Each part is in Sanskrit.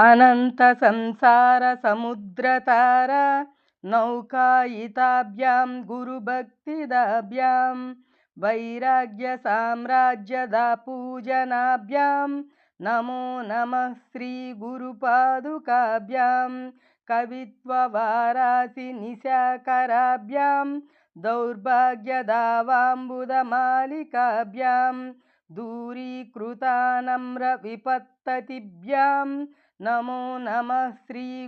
अनन्तसंसारसमुद्रतार नौकायिताभ्यां गुरुभक्तिदाभ्यां वैराग्यसाम्राज्यदापूजनाभ्यां नमो नमः श्रीगुरुपादुकाभ्यां कवित्ववारासिनिशाकराभ्यां दौर्भाग्यदावाम्बुदमालिकाभ्यां दूरीकृतानम्रविपत्ततिभ्यां नमो नमः श्रीगुरुपादुकाभ्यां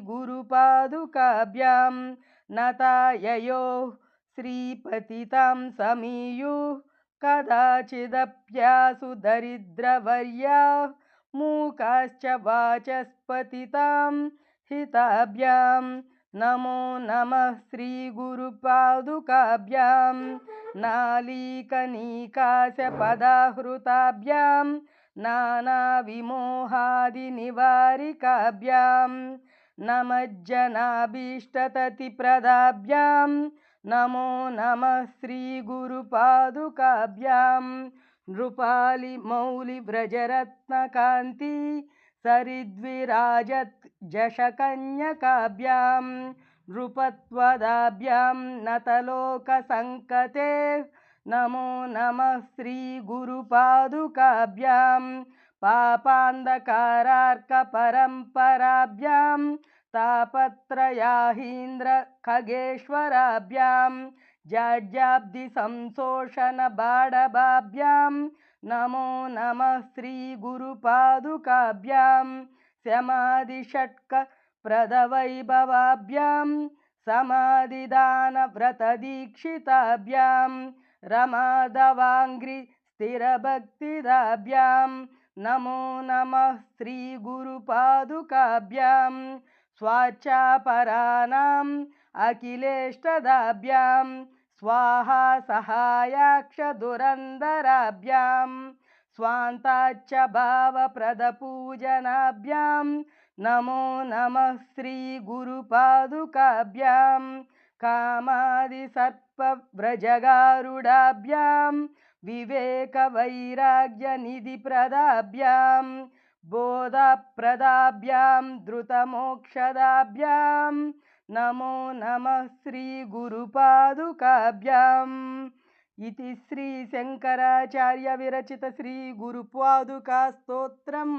नताययोः श्रीपतितां समीयुः कदाचिदप्यासु दरिद्रवर्याः मूकाश्च वाचस्पतितां हिताभ्यां नमो नमः श्रीगुरुपादुकाभ्यां नालीकनीकाशपदाहृताभ्यां नानाविमोहादिनिवारिकाभ्यां नमज्जनाभीष्टततिप्रदाभ्यां नमो नमः श्रीगुरुपादुकाभ्यां नृपालिमौलिव्रजरत्नकान्ति सरिद्विराजत् जशकन्यकाभ्यां नृपत्वदाभ्यां नतलोकसङ्कते नमो नमः श्रीगुरुपादुकाभ्यां पापान्धकारार्कपरम्पराभ्यां तापत्रयाहीन्द्रखगेश्वराभ्यां जाड्याब्धिसंशोषणबाडभाभ्यां नमो नमः श्रीगुरुपादुकाभ्यां शमादिषट्कप्रदवैभवाभ्यां समाधिदानव्रतदीक्षिताभ्यां रमादवाङ्घ्रिस्थिरभक्तिदाभ्यां नमो नमः श्रीगुरुपादुकाभ्यां स्वाचापराणाम् अखिलेष्टदाभ्यां स्वाहा सहायाक्षदुरन्दराभ्यां स्वान्ताच्च भावप्रदपूजनाभ्यां नमो नमः श्रीगुरुपादुकाभ्यां कामादिसर्पव्रजगारुडाभ्यां विवेकवैराग्यनिधिप्रदाभ्यां बोधप्रदाभ्यां धृतमोक्षदाभ्यां नमो नमः श्रीगुरुपादुकाभ्याम् इति श्रीशङ्कराचार्यविरचितश्रीगुरुपादुकास्तोत्रम्